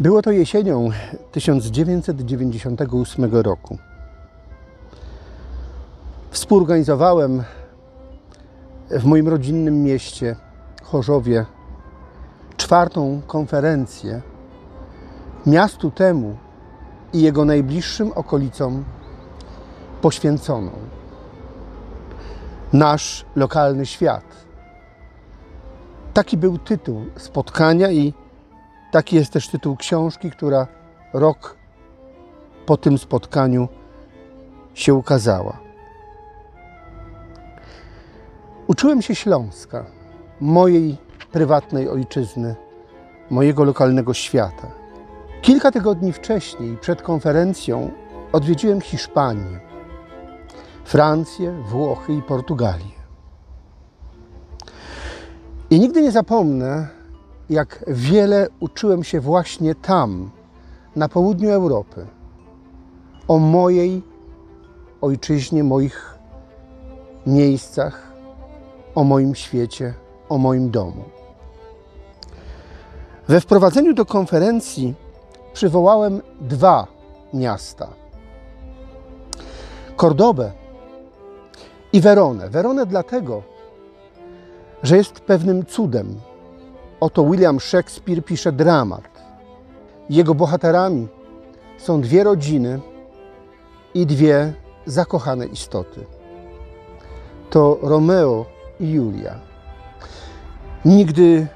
Było to jesienią 1998 roku. Współorganizowałem w moim rodzinnym mieście Chorzowie czwartą konferencję miastu temu i jego najbliższym okolicom poświęconą. Nasz lokalny świat. Taki był tytuł spotkania i taki jest też tytuł książki, która rok po tym spotkaniu się ukazała. Uczyłem się Śląska, mojej prywatnej ojczyzny, mojego lokalnego świata. Kilka tygodni wcześniej, przed konferencją, odwiedziłem Hiszpanię, Francję, Włochy i Portugalię. I nigdy nie zapomnę, jak wiele uczyłem się właśnie tam, na południu Europy, o mojej ojczyźnie, moich miejscach, o moim świecie, o moim domu. We wprowadzeniu do konferencji przywołałem dwa miasta: Kordobę i Weronę. Weronę dlatego, że jest pewnym cudem. Oto William Shakespeare pisze dramat. Jego bohaterami są dwie rodziny i dwie zakochane istoty. To Romeo i Julia. Nigdy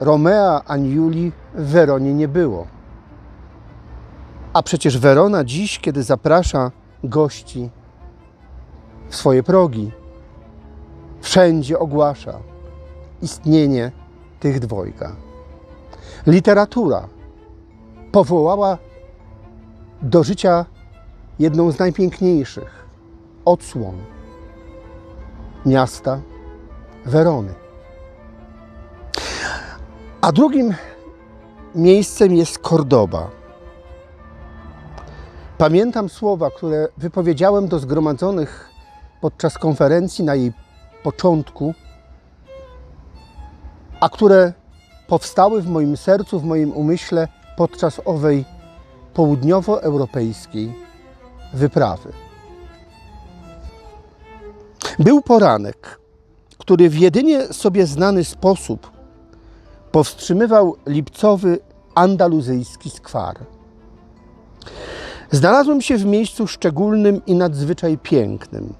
Romea ani Julii w Weronie nie było. A przecież Werona dziś, kiedy zaprasza gości w swoje progi, wszędzie ogłasza istnienie tych dwojga. Literatura powołała do życia jedną z najpiękniejszych odsłon miasta Werony. A drugim miejscem jest Kordoba. Pamiętam słowa, które wypowiedziałem do zgromadzonych podczas konferencji na jej początku, a które powstały w moim sercu, w moim umyśle podczas owej południowoeuropejskiej wyprawy. Był poranek, który w jedynie sobie znany sposób powstrzymywał lipcowy andaluzyjski skwar. Znalazłem się w miejscu szczególnym i nadzwyczaj pięknym.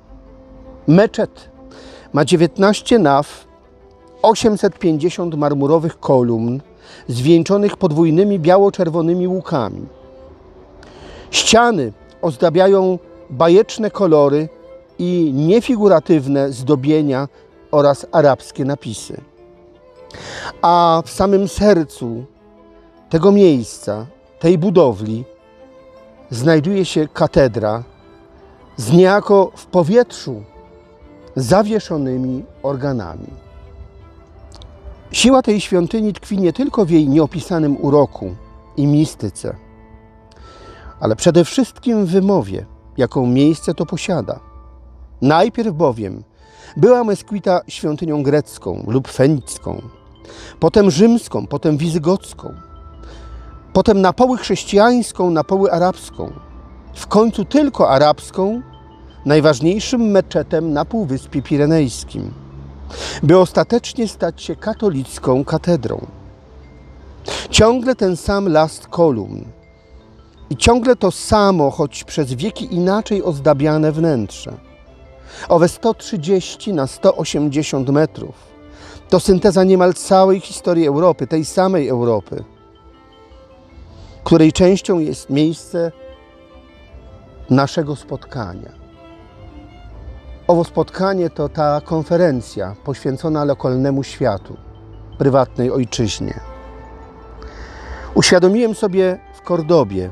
Meczet ma 19 naw, 850 marmurowych kolumn zwieńczonych podwójnymi biało-czerwonymi łukami. Ściany ozdabiają bajeczne kolory i niefiguratywne zdobienia oraz arabskie napisy. A w samym sercu tego miejsca, tej budowli, znajduje się katedra z niejako w powietrzu zawieszonymi organami. Siła tej świątyni tkwi nie tylko w jej nieopisanym uroku i mistyce, ale przede wszystkim w wymowie, jaką miejsce to posiada. Najpierw bowiem była Mesquita świątynią grecką lub fenicką, potem rzymską, potem wizygocką, potem na poły chrześcijańską, na poły arabską, w końcu tylko arabską, najważniejszym meczetem na Półwyspie Pirenejskim, by ostatecznie stać się katolicką katedrą. Ciągle ten sam last kolumn i ciągle to samo, choć przez wieki inaczej ozdabiane wnętrze. Owe 130 na 180 metrów to synteza niemal całej historii Europy, tej samej Europy, której częścią jest miejsce naszego spotkania. Owo spotkanie to ta konferencja poświęcona lokalnemu światu, prywatnej ojczyźnie. Uświadomiłem sobie w Kordobie,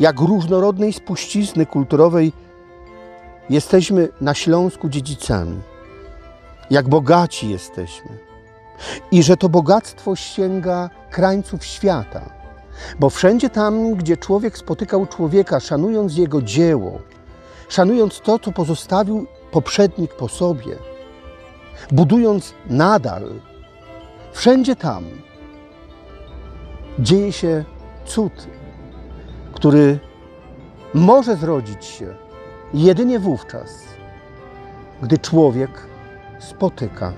jak różnorodnej spuścizny kulturowej jesteśmy na Śląsku dziedzicami, jak bogaci jesteśmy i że to bogactwo sięga krańców świata, bo wszędzie tam, gdzie człowiek spotykał człowieka, szanując jego dzieło, szanując to, co pozostawił poprzednik po sobie, budując nadal, wszędzie tam dzieje się cud, który może zrodzić się jedynie wówczas, gdy człowiek spotyka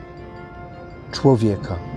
człowieka.